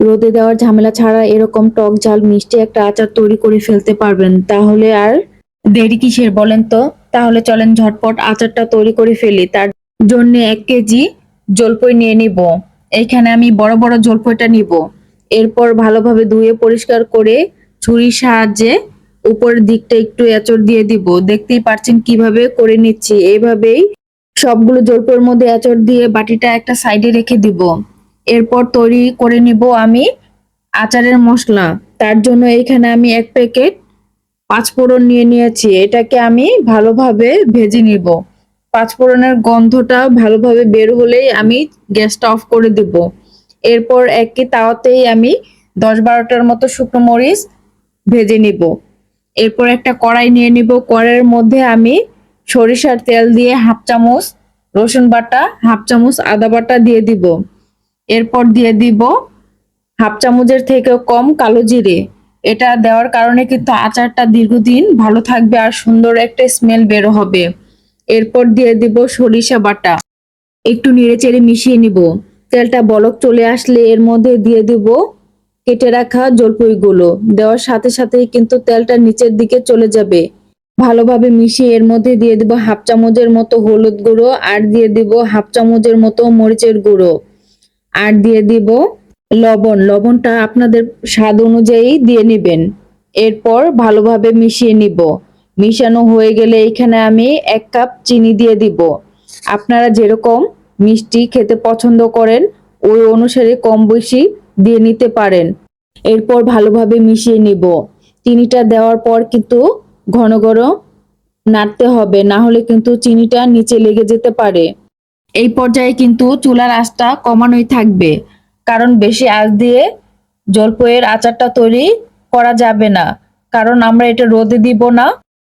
রোদে দেওয়ার ঝামেলা ছাড়া এরকম টক ঝাল, মিষ্টি একটা আচার তৈরি করে ফেলতে পারবেন। তাহলে আর দেরি কিসের বলেন তো? তাহলে চলেন ঝটপট আচারটা তৈরি করে ফেলি। তার জন্য এক কেজি জলপই নিয়ে নিব। এইখানে আমি বড় বড় জলপইটা নিব। এরপর ভালোভাবে ধুয়ে পরিষ্কার করে ছুরির সাহায্যে উপরের দিকটা একটু এঁচড় দিয়ে দিব। দেখতেই পারছেন কীভাবে করে নিচ্ছি। এইভাবেই সবগুলো জলপইয়ের মধ্যে এঁচড় দিয়ে বাটিটা একটা সাইডে রেখে দিব। এরপর তৈরি করে নিব আমি আচারের মশলা। তার জন্য এখানে আমি এক প্যাকেট পাঁচফোড়ন নিয়ে নিয়েছি। এটাকে আমি ভালোভাবে ভেজে নিব। পাঁচফোড়নের গন্ধটা ভালোভাবে বের হলেই আমি গ্যাসটা অফ করে দিব। এরপর একই তাওয়াতেই আমি দশ বারোটার মতো শুকনো মরিচ ভেজে নিব। এরপর একটা কড়াই নিয়ে নিব। কড়াইয়ের মধ্যে আমি সরিষার তেল দিয়ে হাফ চামচ রসুন বাটা, হাফ চামচ আদা বাটা দিয়ে দিব। এরপর দিয়ে দিব হাফ চামচের থেকেও কম কালো জিরে। এটা দেওয়ার কারণে কিন্তু আচারটা দীর্ঘদিন ভালো থাকবে আর সুন্দর একটা স্মেল বের হবে। এরপর দিয়ে দিব সরিষা বাটা। একটু নেড়েচেড়ে মিশিয়ে নিব। তেলটা বলক চলে আসলে এর মধ্যে দিয়ে দিব কেটে রাখা জলপইগুলো। দেওয়ার সাথে সাথেই কিন্তু তেলটা নিচের দিকে চলে যাবে। ভালোভাবে মিশিয়ে এর মধ্যে দিয়ে দিব হাফ চামচের মতো হলুদ গুঁড়ো আর দিয়ে দিব হাফ চামচের মতো মরিচের গুঁড়ো। আর দিয়ে দিব লবণ। লবণটা আপনাদের স্বাদ অনুযায়ী দিয়ে নেবেন। এরপর ভালোভাবে মিশিয়ে নিব। মিশানো হয়ে গেলে এখানে আমি এক কাপ চিনি দিয়ে দিব। আপনারা যেরকম মিষ্টি খেতে পছন্দ করেন, ওই অনুসারে কম বেশি দিয়ে নিতে পারেন। এরপর ভালোভাবে মিশিয়ে নিব। চিনিটা দেওয়ার পর কিন্তু ঘন ঘন নাড়তে হবে, না হলে কিন্তু চিনিটা নিচে লেগে যেতে পারে। এই পর্যায়ে কিন্তু চুলার আঁচটা কমানোই থাকবে। কারণ বেশি আঁচ দিয়ে জলপইয়ের আচারটা তৈরি করা যাবে না। কারণ আমরা এটা রোদে দিব না।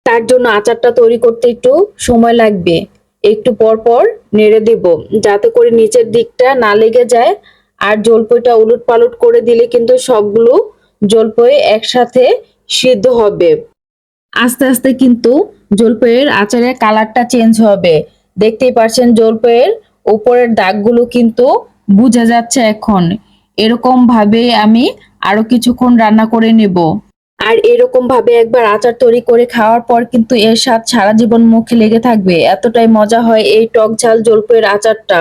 তার জন্য আচারটা তৈরি করতে একটু সময় লাগবে। একটু পর পর নেড়ে দেব। যাতে করে নিচের দিকটা না লেগে যায়। আর জলপইটা উলট পালট করে দিলে কিন্তু সবগুলো জলপই একসাথে সিদ্ধ হবে। আস্তে আস্তে কিন্তু জলপইয়ের আচারের কালারটা চেঞ্জ হবে। দেখতেই পাচ্ছেন জলপইয়ের উপরের দাগগুলো কিন্তু বোঝা যাচ্ছে এখন। এরকম ভাবে আমি আরও কিছুক্ষণ রান্না করে নেব। আর এরকম ভাবে একবার আচার তৈরি করে খাওয়ার পর কিন্তু এর স্বাদ সারা জীবন মুখে লেগে থাকবে। এতটাই মজা হয় এই টক ঝাল জলপইয়ের আচারটা।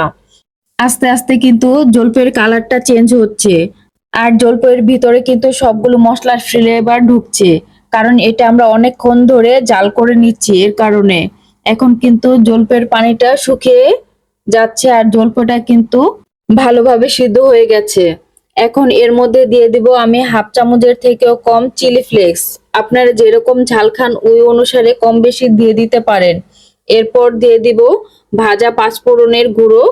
আস্তে আস্তে কিন্তু জলপইয়ের কালারটা চেঞ্জ হচ্ছে। আর জলপইয়ের ভিতরে কিন্তু সবগুলো মশলার ফ্লেভার ঢুকছে। কারণ এটা আমরা অনেকক্ষণ ধরে জাল করে নিচ্ছি এর কারণে। এখন কিন্তু জলপের পানিটা শুকিয়ে যাচ্ছে আর জলপটা কিন্তু ভালোভাবে সিদ্ধ হয়ে গেছে। এখন এর মধ্যে দিয়ে দিব আমি হাফ চামচের থেকেও কম চিলি ফ্লেক্স। আপনারা যেরকম ঝাল খান, ওই অনুসারে কম বেশি দিয়ে দিতে পারেন। এরপর দিয়ে দিব ভাজা পাঁচফোড়নের গুঁড়ো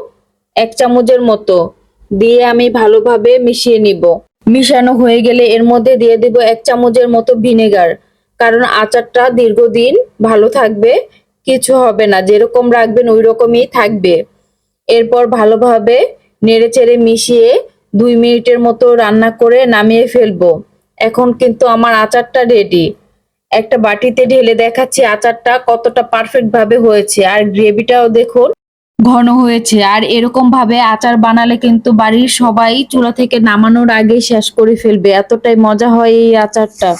এক চামচের মতো। দিয়ে আমি ভালোভাবে মিশিয়ে নিব। মিশানো হয়ে গেলে এর মধ্যে দিয়ে দিব এক চামচের মতো ভিনেগার। কারণ আচারটা দীর্ঘদিন ভালো থাকবে কিছু হবে না, যেরকম রাখবেন ওই রকমই থাকবে। এরপর ভালোভাবে নেড়ে চেড়ে মিশিয়ে দুই মিনিটের মতো রান্না করে নামিয়ে ফেলব। এখন কিন্তু আমার আচারটা রেডি একটা বাটিতে ঢেলে দেখাচ্ছি আচারটা কতটা পারফেক্ট ভাবে হয়েছে। আর গ্রেভিটাও দেখুন, ঘন হয়েছে। আর এরকম ভাবে আচার বানালে কিন্তু বাড়ির সবাই চুলা থেকে নামানোর আগে শেষ করে ফেলবে। এতটাই মজা হয় এই আচারটা।